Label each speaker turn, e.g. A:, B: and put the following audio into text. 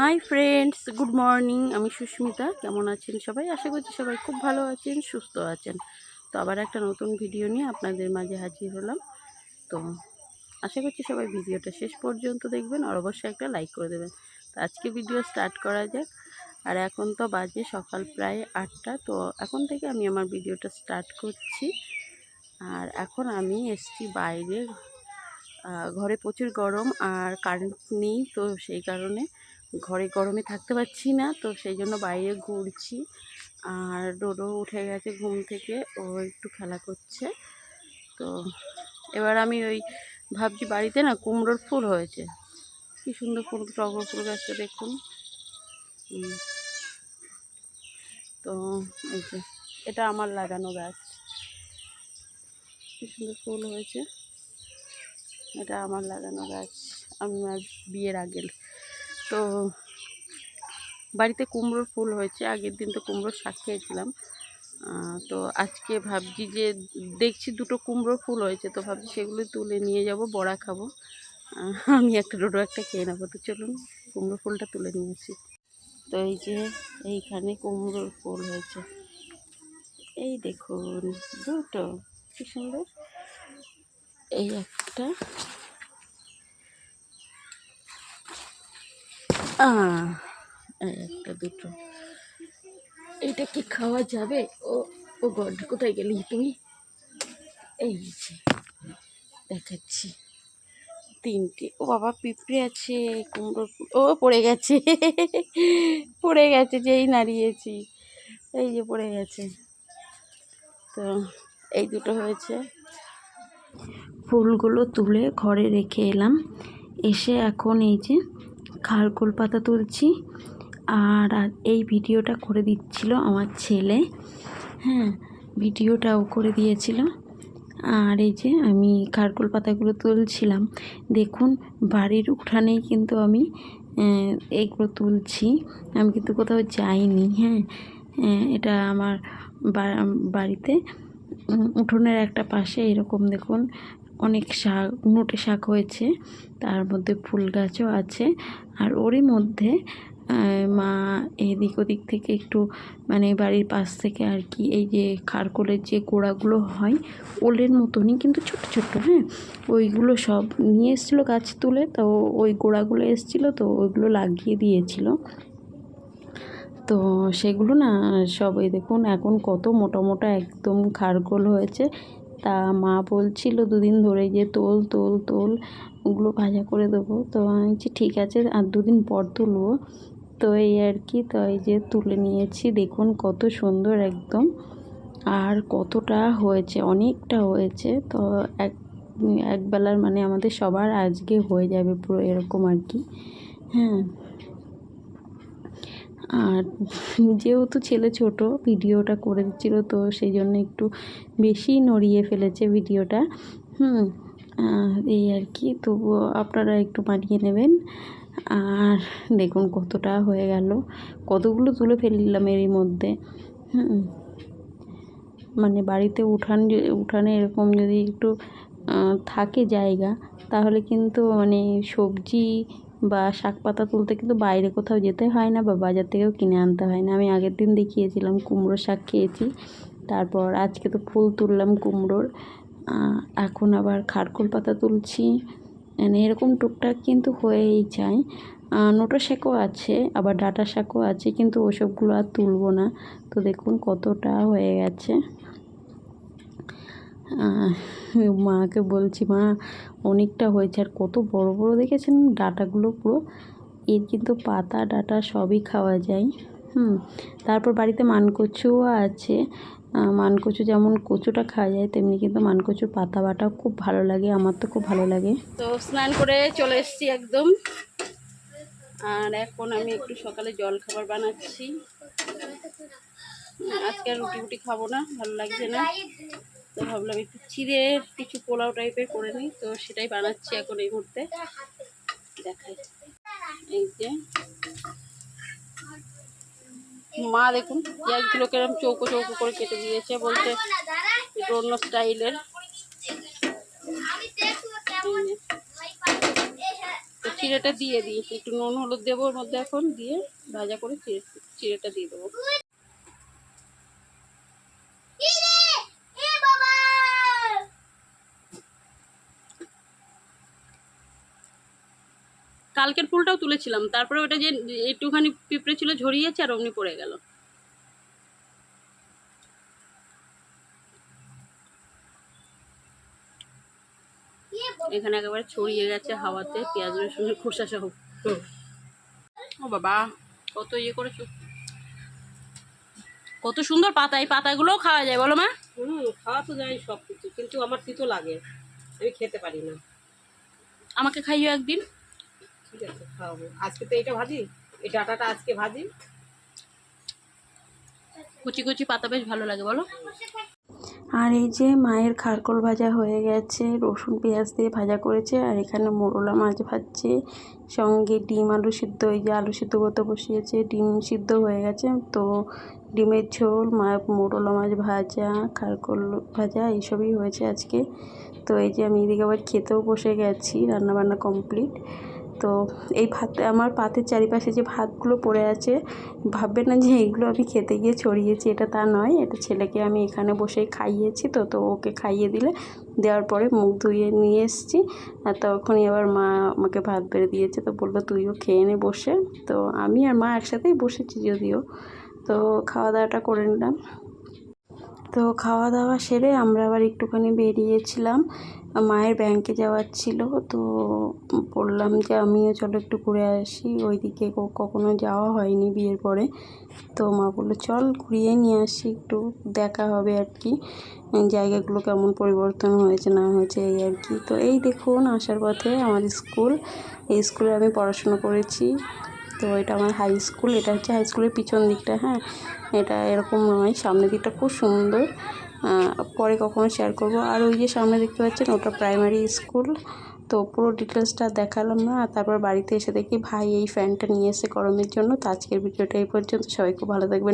A: Hi friends good morning আমি সুস্মিতা। কেমন আছেন সবাই? আশা করছি সবাই খুব ভালো আছেন, সুস্থ আছেন। তো আবার একটা নতুন ভিডিও নিয়ে আপনাদের মাঝে হাজির হলাম। তো আশা করছি সবাই ভিডিওটা শেষ পর্যন্ত দেখবেন আর অবশ্যই একটা লাইক করে দেবেন। তো আজকে ভিডিও স্টার্ট করা যাক। আর এখন তো বাজে সকাল প্রায় আটটা। তো এখন থেকে আমি আমার ভিডিওটা স্টার্ট করছি। আর এখন আমি এসছি বাইরে। ঘরে প্রচুর গরম আর কারেন্ট নেই তো সেই কারণে ঘরে গরমে থাকতে পারছি না, তো সেই জন্য বাইরে ঘুরছি। আর ডোডো উঠে গেছে ঘুম থেকে, ও একটু খেলা করছে। তো এবার আমি ওই ভাবছি বাড়িতে না কুমড়োর ফুল হয়েছে। কি সুন্দর ফুল, টগর ফুল গাছটা দেখুন। তো এই যে, এটা আমার লাগানো গাছ। কি সুন্দর ফুল হয়েছে। এটা আমার লাগানো গাছ। আমার বিয়ের আগের তো বাড়িতে কুমড়োর ফুল হয়েছে, আগের দিন তো কুমড়োর শাক খেয়েছিলাম। তো আজকে ভাবছি যে দেখছি দুটো কুমড়োর ফুল হয়েছে, তো ভাবছি সেগুলো তুলে নিয়ে যাব, বড়া খাব। আমি একটা ডোডো একটা খেয়ে নেব, তো চলুন কুমড়ো ফুলটা তুলে নিয়ে আসি। তো এই যে এইখানে কুমড়োর ফুল হয়েছে। এই দেখুন, দুটো, কি সুন্দর। এই একটা আহ, এই একটা দুটো। এটা কি খাওয়া যাবে? ও ও গড, কোথায় গেলি তুই এই যে, দেখাচ্ছি। তিনটে, ও বাবা পিঁপড়ে আছে কুমড়ো ও পড়ে গেছে পড়ে গেছে, যেই নাড়িয়েছি। এই যে পড়ে গেছে। তো, এই দুটো হয়েছে। ফুলগুলো তুলে ঘরে রেখে এলাম। এসে এখন এই যে খারকোল পাতা তুলছি আর এই ভিডিওটা করে দিচ্ছিল আমার ছেলে। হ্যাঁ ভিডিওটাও করে দিয়েছিল। আর এই যে আমি খারকোল পাতাগুলো তুলছিলাম। দেখুন বাড়ির উঠানেই কিন্তু আমি আহ, এইগুলো তুলছি। আমি কিন্তু কোথাও যাইনি হ্যাঁ। এটা আমার বাড়িতে উঠোনের একটা পাশে এরকম দেখুন অনেক শাক নোটে শাক হয়েছে। তার মধ্যে ফুল গাছও আছে। আর ওরই মধ্যে মা এদিক ওদিক থেকে একটু মানে বাড়ির পাশ থেকে আর কি, এই যে খারকোলের যে গোড়াগুলো হয়, ওলের মতনই কিন্তু ছোট ছোট হ্যাঁ? ওইগুলো সব নিয়ে এসেছিল গাছ তুলে, তো ওই গোড়াগুলো এসেছিল, তো ওইগুলো লাগিয়ে দিয়েছিল। তো সেগুলো না সব, এই দেখুন, এখন কত মোটা মোটা একদম খারগোল হয়েছে। তা মা বলছিল দুদিন ধরে যে তোল তোল তোল, ওগুলো ভাজা করে দেবো। তো আমি ঠিক আছে, আর দুদিন পর তুলবো। তো এই আর কি, তো এই যে তুলে নিয়েছি, দেখুন কত সুন্দর একদম। আর কতটা হয়েছে, অনেকটা হয়েছে। তো এক, একবেলার মানে আমাদের সবার আজকে হয়ে যাবে পুরো এরকম আর কি। হ্যাঁ। আর যেহেতু ছেলে ছোট, ভিডিওটা করে দিচ্ছিল, তো সেই জন্য একটু বেশি নড়িয়ে ফেলেছে ভিডিওটা। হুম এই আর কি, তবুও আপনারা একটু মানিয়ে নেবেন। আর দেখুন কতটা হয়ে গেল, কতগুলো তুলে ফেললাম এরই মধ্যে। হুম মানে বাড়িতে উঠান উঠানে এরকম যদি একটু থাকে জায়গা, তাহলে কিন্তু মানে সবজি বা শাক পাতা তুলতে কিন্তু বাইরে কোথাও যেতে হয় না বা বাজার থেকেও কিনে আনতে হয় না। আমি আগের দিন দেখিয়েছিলাম কুমড়ো শাক খেয়েছি। তারপর আজকে তো ফুল তুললাম কুমড়োর। এখন আবার খারকোল পাতা তুলছি। মানে এরকম টুকটাক কিন্তু হয়েই যায়। নোটো শাকও আছে, আবার ডাটা শাকও আছে, কিন্তু ওসবগুলো আর তুলবো না। তো দেখুন কতটা হয়ে গেছে। মাকে বলছি, মা, অনেকটা হয়েছে, আর কত বড় বড় দেখেছেন? ডাঁটাগুলো পুরো এর কিন্তু পাতা, ডাটা সবই খাওয়া যায়। হুম, তারপর বাড়িতে মানকচুও আছে। মানকচু যেমন কচুটা খাওয়া যায়, তেমনি কিন্তু মানকচুর পাতা বাটাও খুব ভালো লাগে, আমার তো খুব ভালো লাগে। তো স্নান করে চলে এসেছি একদম। আর এখন আমি একটু সকালে জল খাবার বানাচ্ছি। আজকে আর রুটি খাব না, ভালো লাগছে না। তো ভাবলাম একটু চিড়ে কিছু পোলাও টাইপের করে নিই। তো সেটাই বানাচ্ছি এখন এই মুহূর্তে। দেখাই। এই যে। মা দেখুন পেঁয়াজগুলো কিরম চৌকো চৌকো করে কেটে দিয়েছে বলছে একটু অন্য স্টাইলের।
B: চিড়েটা দিয়ে দিই। একটু নুন, হলুদ দেবো ওর মধ্যে এখন দিয়ে ভাজা করে চিড়ে চিড়েটা দিয়ে দেবো। কালকের ফুলটাও তুলেছিলাম। তারপরে ওটা যে একটুখানি পিঁপড়ে ছিল ঝরিয়েছে আর অমনি পড়ে গেল। এখানে একেবারে ছড়িয়ে গেছে হাওয়াতে পেঁয়াজ রসুনের খোসা সহ। ও বাবা কত ইয়ে করেছ? কত সুন্দর পাতা এই পাতাগুলোও খাওয়া যায় বলো মা।
C: হুম খাওয়া তো যায় সব কিছু কিন্তু আমার তিতো লাগে আমি খেতে পারি না।
B: আমাকে খাইও একদিন।
C: ঠিক আছে খাওয়াবো। আজকে তো এটা ভাজি এই ডাটাটা আজকে ভাজি।
B: কুচি কুচি পাতা বেশ ভালো লাগে বলো।
A: আর এই যে মায়ের খারকোল ভাজা হয়ে গেছে রসুন পেঁয়াজ দিয়ে ভাজা করেছে আর এখানে মোরলা মাছ ভাজছে সঙ্গে ডিম আলু সিদ্ধ এই যে আলু সিদ্ধ করতে বসিয়েছে ডিম সিদ্ধ হয়ে গেছে তো ডিমের ঝোল মা মোরলা মাছ ভাজা খারকোল ভাজা এইসবই হয়েছে আজকে। তো এই যে আমি এদিকে আবার খেতেও বসে গেছি রান্নাবান্না কমপ্লিট তো এই ভাত, আমার পাতের চারিপাশে যে ভাতগুলো পড়ে আছে ভাববে না যে এইগুলো আমি খেতে গিয়ে ছড়িয়েছি, এটা তা নয়। এটা ছেলেকে আমি এখানে বসে খাইয়েছি তো তো ওকে খাইয়ে দিলে, দেওয়ার পরে মুখ ধুয়ে নিয়ে এসেছি। আর তখনই আবার মা আমাকে ভাত বেড়ে দিয়েছে, তো বলল, তুইও খেয়ে নে বসে। তো আমি আর মা একসাথেই বসেছি যদিও। তো খাওয়া দাওয়াটা করে নিলাম। তো খাওয়া দাওয়া সেরে আমরা আবার একটুখানি বেরিয়েছিলাম। মায়ের ব্যাংকে যাওয়ার ছিল, তো বললাম যে আমিও চলো একটু ঘুরে আসি। ওইদিকে কখনো যাওয়া হয়নি বিয়ের পরে। তো মা বলল, চল ঘুরিয়ে নিয়ে আসি একটু, দেখা হবে আর কি জায়গাগুলো কেমন পরিবর্তন হয়েছে, না হয়েছে, এই আর কি তো এই দেখুন, আসার পথে আমার স্কুল। এই স্কুলে আমি পড়াশুনো করেছি। তো এটা আমার হাই স্কুল এটা হচ্ছে হাই স্কুলের পিছন দিকটা হ্যাঁ? এটা এরকম নয় সামনের দিকটা খুব সুন্দর। পরে কখনো শেয়ার করব। আর ওই যে সামনে দেখতে পাচ্ছেন, ওটা প্রাইমারি স্কুল তো পুরো ডিটেলসটা দেখালাম না। আর তারপর বাড়িতে এসে দেখি ভাই এই ফ্যানটা নিয়ে এসে গরমের জন্য। তো আজকের ভিডিওটা এই পর্যন্ত। সবাই খুব ভালো থাকবেন।